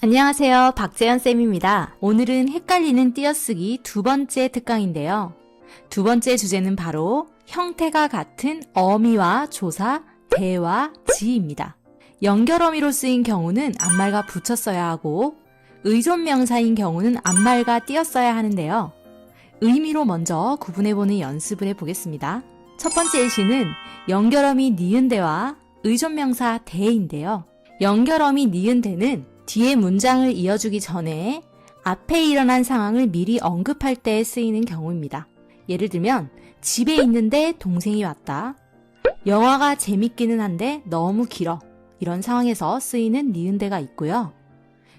안녕하세요. 박재현 쌤입니다. 오늘은 헷갈리는 띄어쓰기 두 번째 특강인데요. 두 번째 주제는 바로 형태가 같은 어미와 조사, 대와 지입니다. 연결 어미로 쓰인 경우는 앞말과 붙였어야 하고 의존 명사인 경우는 앞말과 띄었어야 하는데요. 의미로 먼저 구분해보는 연습을 해보겠습니다. 첫 번째 예시는 연결어미 니은대와 의존 명사 대인데요. 연결어미 니은대는 뒤에 문장을 이어주기 전에 앞에 일어난 상황을 미리 언급할 때 쓰이는 경우입니다. 예를 들면 집에 있는데 동생이 왔다. 영화가 재밌기는 한데 너무 길어. 이런 상황에서 쓰이는 니은대가 있고요.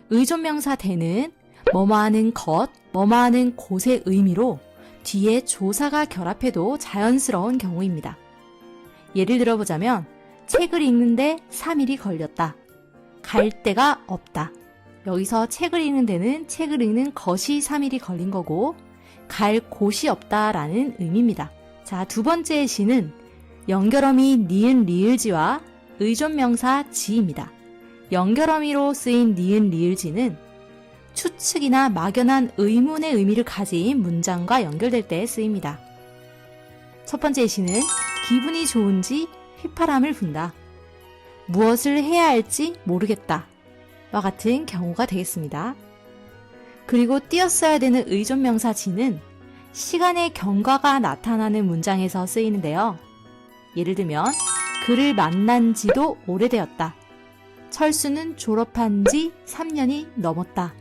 의존명사 대는 뭐뭐하는 것, 뭐뭐하는 곳의 의미로 뒤에 조사가 결합해도 자연스러운 경우입니다. 예를 들어보자면 책을 읽는데 3일이 걸렸다. 갈 데가 없다. 여기서 책을 읽는 데는 책을 읽는 것이 3일이 걸린 거고 갈 곳이 없다라는 의미입니다. 자, 두 번째 시는 연결어미 니은 리을지와 의존명사 지입니다. 연결어미로 쓰인 니은 리을지는 추측이나 막연한 의문의 의미를 가진 문장과 연결될 때 쓰입니다. 첫 번째 시는 기분이 좋은지 휘파람을 분다. 무엇을 해야 할지 모르겠다. 와 같은 경우가 되겠습니다. 그리고 띄었어야 되는 의존명사 지는 시간의 경과가 나타나는 문장에서 쓰이는데요. 예를 들면, 그를 만난 지도 오래되었다. 철수는 졸업한 지 3년이 넘었다.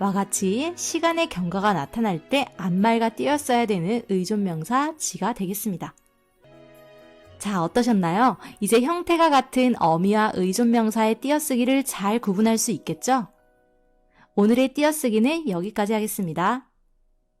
와 같이 시간의 경과가 나타날 때 앞말과 띄었어야 되는 의존명사 지가 되겠습니다. 자, 어떠셨나요? 이제 형태가 같은 어미와 의존명사의 띄어쓰기를 잘 구분할 수 있겠죠? 오늘의 띄어쓰기는 여기까지 하겠습니다.